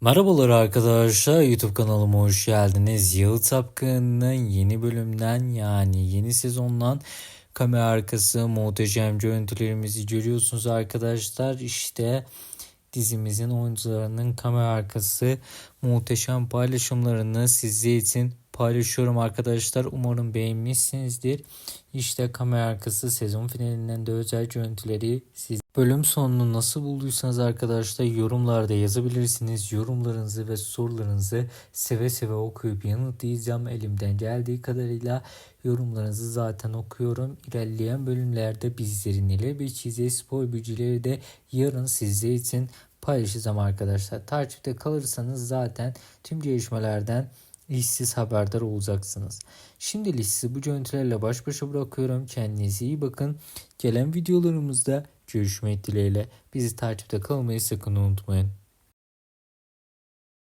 Merhabalar arkadaşlar YouTube kanalıma hoş geldiniz. Yağı Tapkın'ın yeni bölümden yani yeni sezondan kamera arkası muhteşem görüntülerimizi görüyorsunuz arkadaşlar. İşte dizimizin oyuncularının kamera arkası muhteşem paylaşımlarını sizler için paylaşıyorum arkadaşlar. Umarım beğenmişsinizdir. İşte kamera arkası sezon finalinden de özel görüntüleri siz Bölüm sonunu nasıl bulduysanız arkadaşlar yorumlarda yazabilirsiniz. Yorumlarınızı ve sorularınızı seve seve okuyup yanıtlayacağım. Elimden geldiği kadarıyla yorumlarınızı zaten okuyorum. İlerleyen bölümlerde bizleri neler bekleyeceğiz spor bilgileri de yarın sizler için paylaşacağım arkadaşlar. Takipte kalırsanız zaten tüm gelişmelerden işsiz haberdar olacaksınız. Şimdilik sizi bu görüntülerle baş başa bırakıyorum. Kendinize iyi bakın. Gelen videolarımızda görüşmek dileğiyle. Bizi takipte kalmayı sakın unutmayın.